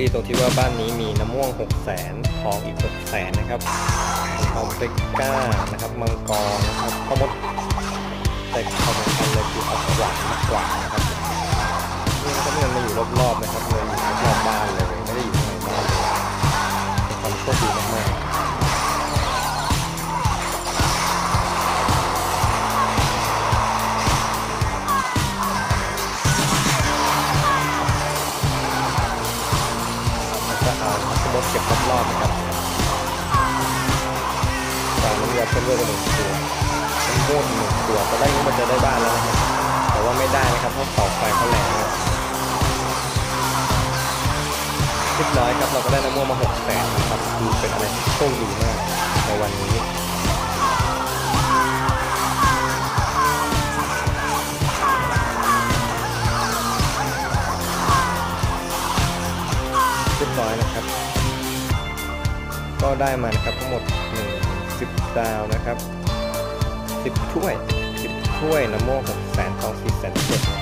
ดีตรงที่ว่าบ้านนี้มีน้ำม่วง 6 0 0 0 0 0ทองอีก 6 0 0 0 0 0 นะครับทองเบกก้านะครับ มังกรนะครับพ่อมดแต่ความสำคัญเลยคือเอาขวานมากกว่านะครับนี่นะครับเงินมาอยู่รอบๆนะครับ ก็เอาสมดเก็บรอบๆนะครับตามน้ำยาเพิ่มเลือดไปหนึ่งตัวน้ำม่วงหนึ่งตัวตอนแรกนี้มันจะได้บ้านแล้วนะครับแต่ว่าไม่ได้นะครับเพราะเสาไฟเขาแรงเลยเรียบร้อยครับเราก็ได้น้ำม่วงมาหกแสนนะครับคือเป็นอะไรที่โชคดีมากในวันนี้ เรียบร้อยนะครับ ก็ได้มานะครับทั้งหมด1 10ดาวนะครับ 10 ถ้วย 10 ถ้วยน้ำโม่6แสนทอง4แสนเจ็ด